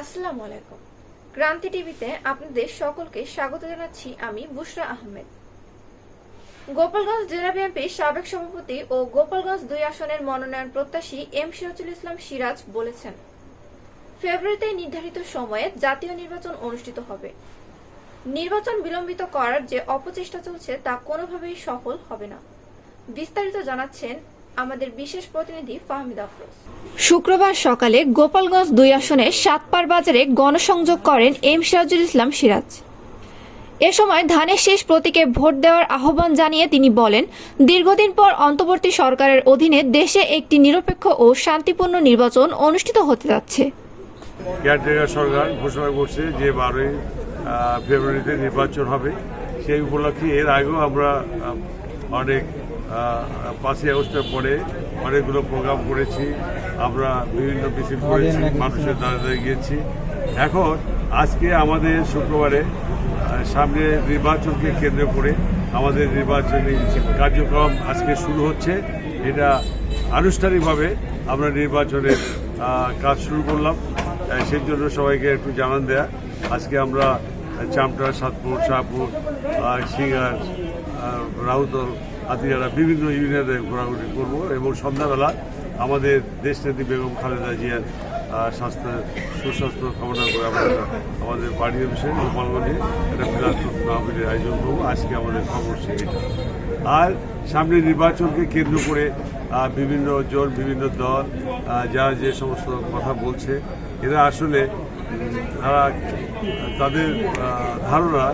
আসসালামু আলাইকুম। ক্রান্তি টিভিতে আপনাদের সকলকে স্বাগত জানাচ্ছি আমি বুশরা আহমেদ। গোপালগঞ্জ জেলা বিএনপির সাবেক সভাপতি ও গোপালগঞ্জ দুই আসনের মনোনয়ন প্রত্যাশী এম সিরাজুল ইসলাম সিরাজ বলেছেন, ফেব্রুয়ারিতে নির্ধারিত সময়ে জাতীয় নির্বাচন অনুষ্ঠিত হবে। নির্বাচন বিলম্বিত করার যে অপচেষ্টা চলছে তা কোনোভাবেই সফল হবে না। বিস্তারিত জানাচ্ছেন আমাদের বিশেষ প্রতিনিধি ফাহমিদ আফরোজ। শুক্রবার সকালে গোপালগঞ্জ দুই আসনে সাতপার বাজারে গণসংযোগ করেন এম সিরাজুল ইসলাম সিরাজ। এ সময় ধানের শেষ প্রতীকে ভোট দেওয়ার আহ্বান জানিয়ে তিনি বলেন দীর্ঘদিন পর অন্তর্বর্তী সরকারের অধীনে দেশে একটি নিরপেক্ষ ও শান্তিপূর্ণ নির্বাচন অনুষ্ঠিত হতে যাচ্ছে। সরকার ঘোষণা করছে যে বারোই ফেব্রুয়ারিতে নির্বাচন হবে। সেই উপলক্ষে এর আগেও আমরা অনেক পাঁচই আগস্টের পরে অনেকগুলো প্রোগ্রাম করেছি। আমরা বিভিন্ন মিছিল করেছি মানুষের দ্বারা দ্বারা গিয়েছি। এখন আজকে আমাদের শুক্রবারে সামনে নির্বাচনকে কেন্দ্র করে আমাদের নির্বাচনী কার্যক্রম আজকে শুরু হচ্ছে। এটা আনুষ্ঠানিকভাবে আমরা নির্বাচনের কাজ শুরু করলাম। সেই জন্য সবাইকে একটু জানান দেয়া। আজকে আমরা চামটা সাতপুর শাহপুর সিঙ্গার আহ, রাউতল হাতিয়ারা বিভিন্ন ইউনিয়নে ঘোরাঘুরি করব এবং সন্ধ্যাবেলা আমাদের দেশনেত্রী বেগম খালেদা জিয়ার স্বাস্থ্য, সুস্বাস্থ্য কামনা করে আমরা আমাদের বাড়ি অফিসে গোপালগঞ্জে একটা বিরাট আয়োজন করব। আজকে আমাদের খবর সেটা আর সামনে নির্বাচনকে কেন্দ্র করে বিভিন্ন জন বিভিন্ন দল যারা যে সমস্ত কথা বলছে, এরা আসলে তারা তাদের ধারণা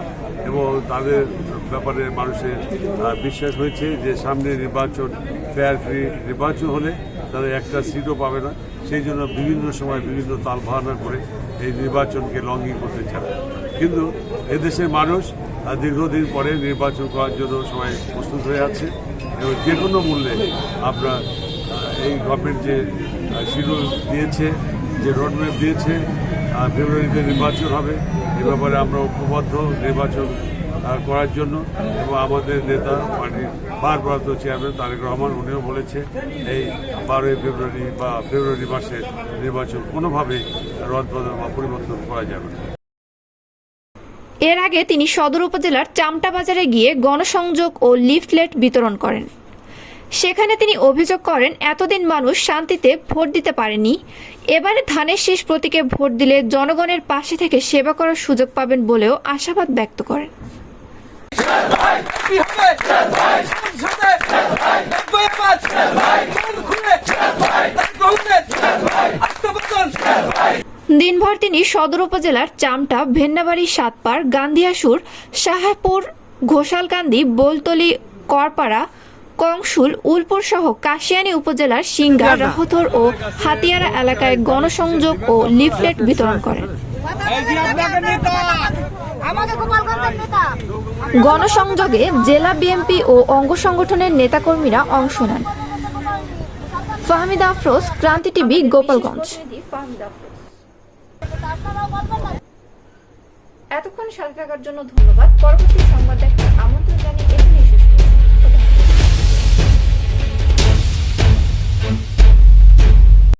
এবং তাদের ব্যাপারে মানুষের বিশ্বাস হয়েছে যে সামনে নির্বাচন ফেয়ার ফ্রি নির্বাচন হলে তারা একটা সিটও পাবে না। সেই জন্য বিভিন্ন সময় বিভিন্ন তাল বাহানা করে এই নির্বাচনকে লঙ্ঘন করতে চায়। কিন্তু এদেশের মানুষ দীর্ঘদিন পরে নির্বাচন করার জন্য সবাই প্রস্তুত হয়ে আছে এবং যে কোনো মূল্যে আহ, এই গভর্নমেন্ট যে শিডিউল দিয়েছে যে রোডম্যাপ দিয়েছে ফেব্রুয়ারিতে নির্বাচন হবে এ ব্যাপারে আমরা ঐক্যবদ্ধ। নির্বাচন করার জন্য এবং আমাদের নেতা পার্টির ভারপ্রাপ্ত চেয়ারম্যান তারেক রহমান, উনিও বলেছে এই বারোই ফেব্রুয়ারি বা ফেব্রুয়ারি মাসে নির্বাচন কোনোভাবেই রদ বদল বা পরিবর্তন করা যাবে না। এর আগে তিনি সদর উপজেলার চামটা বাজারে গিয়ে গণসংযোগ ও লিফলেট বিতরণ করেন। সেখানে তিনি অভিযোগ করেন, এতদিন মানুষ শান্তিতে ভোট দিতে পারেনি। এবারে ধানের শীষ প্রতীকে ভোট দিলে জনগণের পাশে থেকে সেবা করার সুযোগ পাবেন বলেও আশাবাদ ব্যক্ত করেন। দিনভর তিনি সদর উপজেলার চামটা, ভেন্নাবাড়ি, সাতপাড়, গান্ধিয়াসুর, শাহপুর, ঘোষালকান্দি, বোলতলি, করপাড়া, কংসুল, উলপুর সহ কাশিয়ানী উপজেলার সিঙ্গা রাহতর ও হাতিয়ারা এলাকায় গণসংযোগ ও লিফলেট বিতরণ করেন। গণসংযোগে জেলা বিএনপি ও অঙ্গ সংগঠনের নেতাকর্মীরা অংশ নেন। ফাহমিদ আফরোজ ক্রান্তি টিভি গোপালগঞ্জ। এতক্ষণ সাথে থাকার জন্য ধন্যবাদ। পরবর্তী সংবাদ দেখা